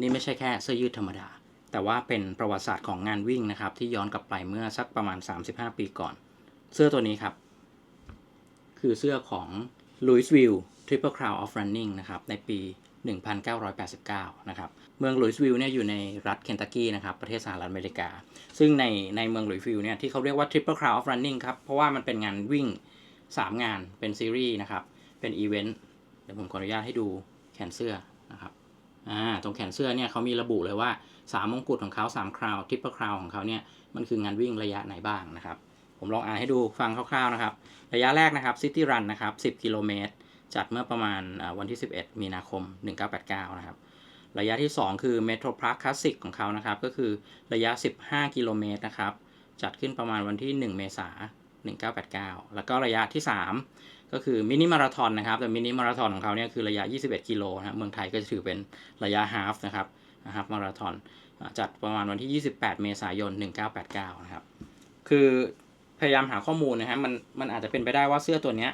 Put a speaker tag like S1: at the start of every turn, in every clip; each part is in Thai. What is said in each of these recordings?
S1: นี่ไม่ใช่แค่เสื้อยืดธรรมดา แต่ว่าเป็นประวัติศาสตร์ของงานวิ่งนะครับ ที่ย้อนกลับไปเมื่อสักประมาณ 35 ปีก่อน เสื้อตัวนี้ครับ คือเสื้อของ Louisville Triple Crown of Running นะครับ ในปี 1989 นะครับ เมืองลุยส์วิลเนี่ยอยู่ในรัฐเคนตักกี้นะครับ ประเทศสหรัฐอเมริกา ซึ่งในในเมืองลุยส์วิลเนี่ยที่เขาเรียกว่า Triple Crown of Running ครับ เพราะว่ามันเป็นงานวิ่ง 3 งานเป็นซีรีส์นะครับ เป็นอีเวนต์ เดี๋ยวผมขออนุญาตให้ดูแขนเสื้อ อ่าตรงแขนเสื้อเนี่ยเขามีระบุเลยว่า3มงกุฎของเขา3คราวทริปเปิลคราวของเขาเนี่ยมันคืองานวิ่งระยะไหนบ้างนะครับ ผมลองอ่านให้ดูฟังคร่าวๆนะครับ ระยะแรกนะครับ City Run นนะครับ10 กิโลเมตร จัดเมื่อประมาณวันที่ 11 มีนาคม 1989 นะครับ ระยะที่ 2 คือ Metro Park Classic ของเขานะครับ ก็คือระยะ 15 กิโลเมตรนะครับ จัดขึ้นประมาณวันที่ 1 เมษายน1989 แล้วก็ระยะที่ 3 ก็คือมินิมาราทอนนะครับ แต่มินิมาราทอนของเขาเนี่ยคือระยะ 21 กิโลนะครับเมืองไทยก็จะถือเป็นระยะฮาฟนะครับฮาฟมาราทอนจัดประมาณวันที่ 28 เมษายน 1989 นะครับ คือพยายามหาข้อมูลนะฮะมันมันอาจจะเป็นไปได้ว่าเสื้อตัวเนี้ย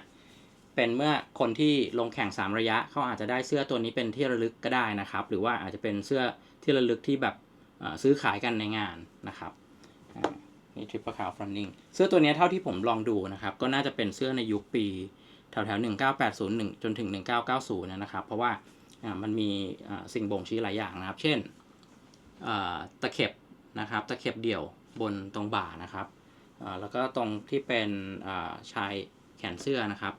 S1: เป็นเมื่อคนที่ลงแข่ง 3 ระยะเขาอาจจะได้เสื้อตัวนี้เป็นที่ระลึกก็ได้นะครับ หรือว่าอาจจะเป็นเสื้อที่ระลึกที่แบบซื้อขายกันในงานนะครับนี่ทริปเปอร์คาวฟรันนิงเสื้อตัวนี้เท่าที่ผมลองดูนะครับ ก็น่าจะเป็นเสื้อในยุคปี แถวแถว19801 จนถึง 1990 นะครับ เพราะว่ามันมีสิ่งบ่งชี้หลายอย่างนะครับ เช่นตะเข็บนะครับ ตะเข็บเดี่ยวบนตรงบ่านะครับแล้วก็ตรงที่เป็นชายแขนเสื้อนะครับ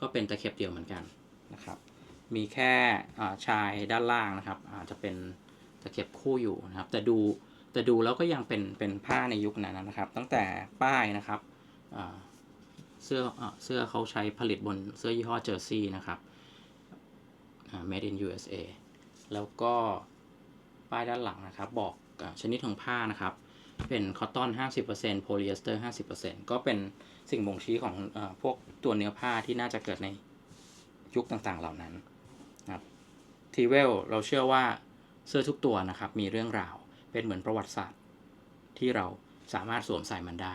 S1: ก็เป็นตะเข็บเดี่ยวเหมือนกันนะครับ มีแค่ชายด้านล่างนะครับ อาจจะเป็นตะเข็บคู่อยู่นะครับ แต่ดูแต่ดูแล้วก็ยังเป็นเป็นผ้าในยุคนั้นนะครับ ตั้งแต่ป้ายนะครับ สื้ออาเสื้อเขาใช้ผลิตบนเสื้อยี่ห้อเจอร์ซี่นะครับ made in USA แล้วก็ป้ายด้านหลังนะครับ บอกอาชนิดของผ้านะครับ เป็นคอตตอน 50%โพลีเอสเตอร์ 50%ก็เป็นสิ่งบ่งชี้ของออพวกตัวเนื้อผ้าที่น่าจะเกิดในยุคต่างๆเหล่านั้นนะครับทีเวลเราเชื่อว่าเสื้อทุกตัวนะครับ มีเรื่องราวเป็นเหมือนประวัติศาสตร์ที่เราสามารถสวมใส่มันได้